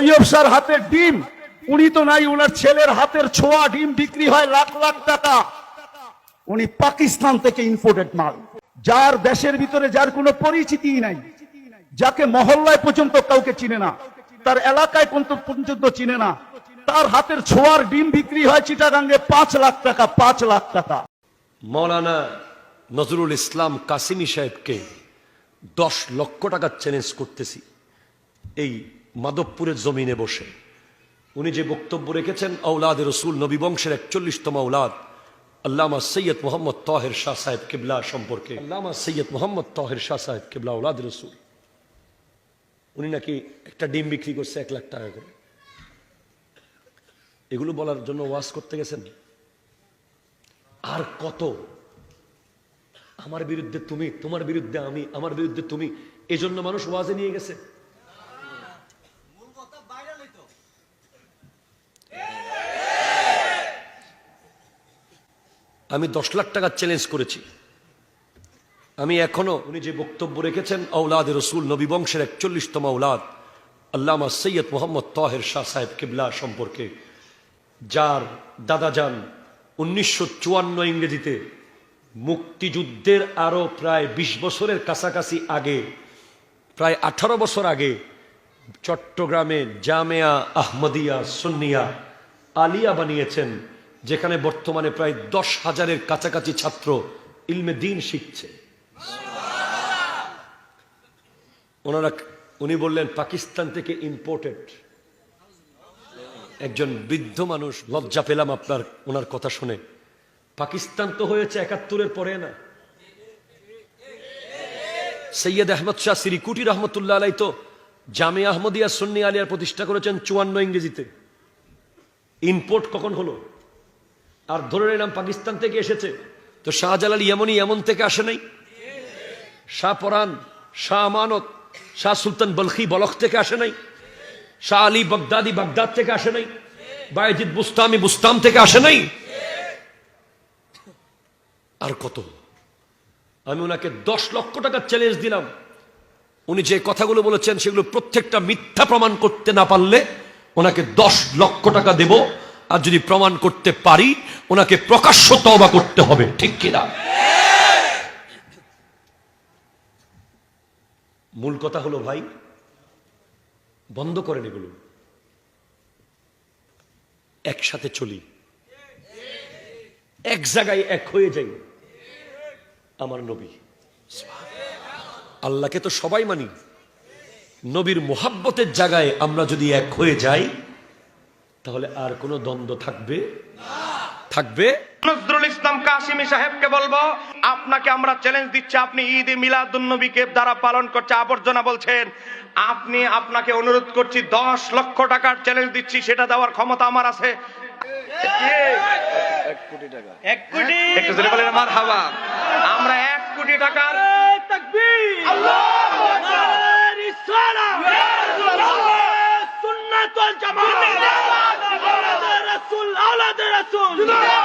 Taiyab sir ডিম। উনি তো নাই ওনার ছেলের হাতের ছোঁয়া ডিম বিক্রি হয় লাখ লাখ টাকা। উনি পাকিস্তান থেকে ইম্পোর্টেড মাল। যার দেশের ভিতরে যার কোনো পরিচিতি নাই। যাকে মহল্লায় পর্যন্ত কাউকে চিনে না। তার এলাকায় পর্যন্ত চিনে না। তার হাতের ছোঁয়ার ডিম বিক্রি হয় চিটাগাঙ্গে পাঁচ লাখ টাকা, পাঁচ লাখ টাকা। মৌলানা নজরুল ইসলাম কাসিমি সাহেবকে দশ লক্ষ টাকা চ্যালেঞ্জ করতেছি। এই মাধবপুরের জমিনে বসে। উনি যে বক্তব্য রেখেছেন আউলাদ রসুল, নবী বংশের একচল্লিশতম আউলাদ আল্লামা সৈয়দ মোহাম্মদ তাহের শাহ সাহেব কেবলা সম্পর্কে। আল্লামা সৈয়দ মোহাম্মদ তাহের শাহ সাহেব কেবলা আউলাদ রসুল। উনি নাকি একটা ডিম বিক্রি করছে এক লাখ টাকা করে। এগুলো বলার জন্য ওয়াজ করতে গেছেন? আর কত? আমার বিরুদ্ধে তুমি, তোমার বিরুদ্ধে আমি, আমার বিরুদ্ধে তুমি, এজন্য মানুষ ওয়াজে নিয়ে গেছে। আমি দশ লাখ টাকা চ্যালেঞ্জ করেছি। আমি এখনও, উনি যে বক্তব্য রেখেছেন আউলাদ রসুল, নবী বংশের একচল্লিশতম আউলাদ আল্লামা সৈয়দ মোহাম্মদ তহের শাহ সাহেব কিবলা সম্পর্কে, যার দাদা যান উনিশশো চুয়ান্ন ইংরেজিতে, মুক্তিযুদ্ধের আরও প্রায় ২০ বছরের কাছাকাছি আগে, প্রায় আঠারো বছর আগে, চট্টগ্রামে জামেয়া আহমদিয়া সুন্নিয়া আলিয়া বানিয়েছেন যেখানে বর্তমানে প্রায় দশ হাজারের কাছাকাছি ছাত্র ইলমে দিন শিখছে। ওনারা, উনি বললেন, পাকিস্তান থেকে ইম্পোর্টেড একজন বৃদ্ধ মানুষ, লজ্জা পেলাম আপনার, ওনার কথা শুনে। পাকিস্তান তো হয়েছে একাত্তরের পরে না। সৈয়দ আহমদ শাহ সিরিকুটি রহমতুল্লাহ আলাই তো জামে আহমদিয়া সুন্নি আলিয়ার প্রতিষ্ঠা করেছেন চুয়ান্ন ইংরেজিতে। ইম্পোর্ট কখন হলো? আর ধরে নিলাম পাকিস্তান থেকে এসেছে। তো শাহজালাল ইয়ামনি এমন থেকে আসে নাই? শাহ পরান, শাহ আমানত, শাহ সুলতান বলখি বলখ থেকে আসে নাই? শাহ আলী বাগদাদি বাগদাদ থেকে আসে নাই? বায়জিদ বুস্তামি বুস্তাম থেকে আসে নাই? আর কত? আমি ওনাকে দশ লক্ষ টাকার চ্যালেঞ্জ দিলাম। উনি যে কথাগুলো বলেছেন, সেগুলো প্রত্যেকটা মিথ্যা প্রমাণ করতে না পারলে ওনাকে দশ লক্ষ টাকা দেব। আর যদি প্রমাণ করতে পারি, ওনাকে প্রকাশ্য তবা করতে হবে। ঠিক কিনা? মূল কথা হলো, ভাই, বন্ধ করেন এগুলো। একসাথে চলি। এক জায়গায় এক হয়ে যাই। আমার নবী। আল্লাহকে তো সবাই মানি। নবীর মোহাব্বতের জায়গায় আমরা যদি এক হয়ে যাই তাহলে আর কোনো দ্বন্দ্ব থাকবে? থাকবে? নজরুল ইসলাম কাসিমি সাহেবকে বলব আপনাকে আমরা চ্যালেঞ্জ দিচ্ছি আপনি ঈদ মিলাদুন্নবীকে দ্বারা পালন করছে আবর্জনা বলছেন। আপনি আপনাকে অনুরোধ করছি দশ লক্ষ টাকার চ্যালেঞ্জ দিচ্ছি সেটা দেওয়ার ক্ষমতা আমার আছে। এক কোটি একটু জোরে বলেন আমার হাওয়া আমরা এক কোটি টাকার United!